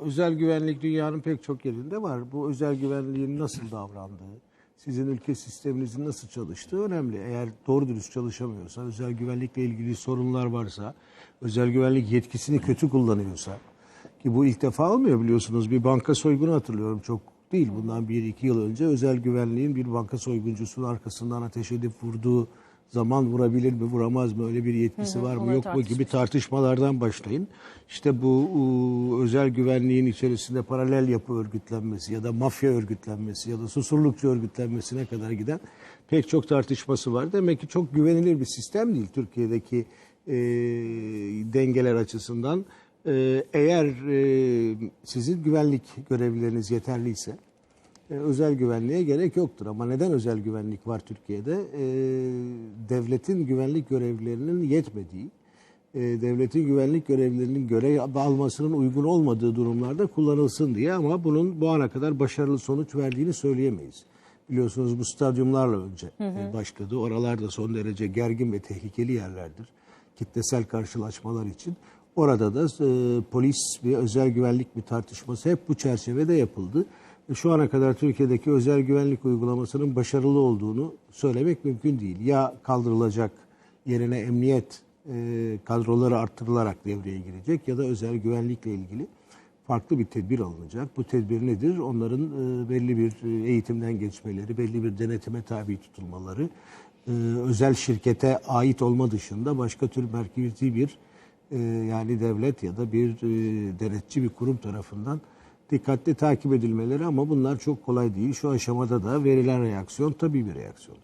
özel güvenlik dünyanın pek çok yerinde var. Bu özel güvenliğin nasıl davrandığı, sizin ülke sisteminizin nasıl çalıştığı önemli. Eğer doğru dürüst çalışamıyorsa, özel güvenlikle ilgili sorunlar varsa, özel güvenlik yetkisini kötü kullanıyorsa, ki bu ilk defa olmuyor biliyorsunuz. Bir banka soygunu hatırlıyorum çok değil. Bundan bir iki yıl önce özel güvenliğin bir banka soyguncusunun arkasından ateş edip vurduğu zaman vurabilir mi vuramaz mı öyle bir yetkisi var mı yok mu gibi tartışmalardan başlayın. İşte bu özel güvenliğin içerisinde paralel yapı örgütlenmesi ya da mafya örgütlenmesi ya da susurlukçu örgütlenmesine kadar giden pek çok tartışması var. Demek ki çok güvenilir bir sistem değil Türkiye'deki e, dengeler açısından. E, eğer e, sizin güvenlik görevlileriniz yeterliyse e, özel güvenliğe gerek yoktur. Ama neden özel güvenlik var Türkiye'de? E, devletin güvenlik görevlilerinin yetmediği, e, devletin güvenlik görevlilerinin görev almasının uygun olmadığı durumlarda kullanılsın diye ama bunun bu ana kadar başarılı sonuç verdiğini söyleyemeyiz. Biliyorsunuz bu stadyumlarla önce e, başladı. Oralar da son derece gergin ve tehlikeli yerlerdir. Kitlesel karşılaşmalar için. Orada da e, polis ve özel güvenlik bir tartışması hep bu çerçevede yapıldı. Şu ana kadar Türkiye'deki özel güvenlik uygulamasının başarılı olduğunu söylemek mümkün değil. Ya kaldırılacak yerine emniyet e, kadroları arttırılarak devreye girecek ya da özel güvenlikle ilgili farklı bir tedbir alınacak. Bu tedbir nedir? Onların e, belli bir e, eğitimden geçmeleri, belli bir denetime tabi tutulmaları, özel şirkete ait olma dışında başka tür merkezi bir yani devlet ya da bir denetçi bir kurum tarafından dikkatli takip edilmeleri ama bunlar çok kolay değil. Şu aşamada da verilen reaksiyon tabii bir reaksiyondur.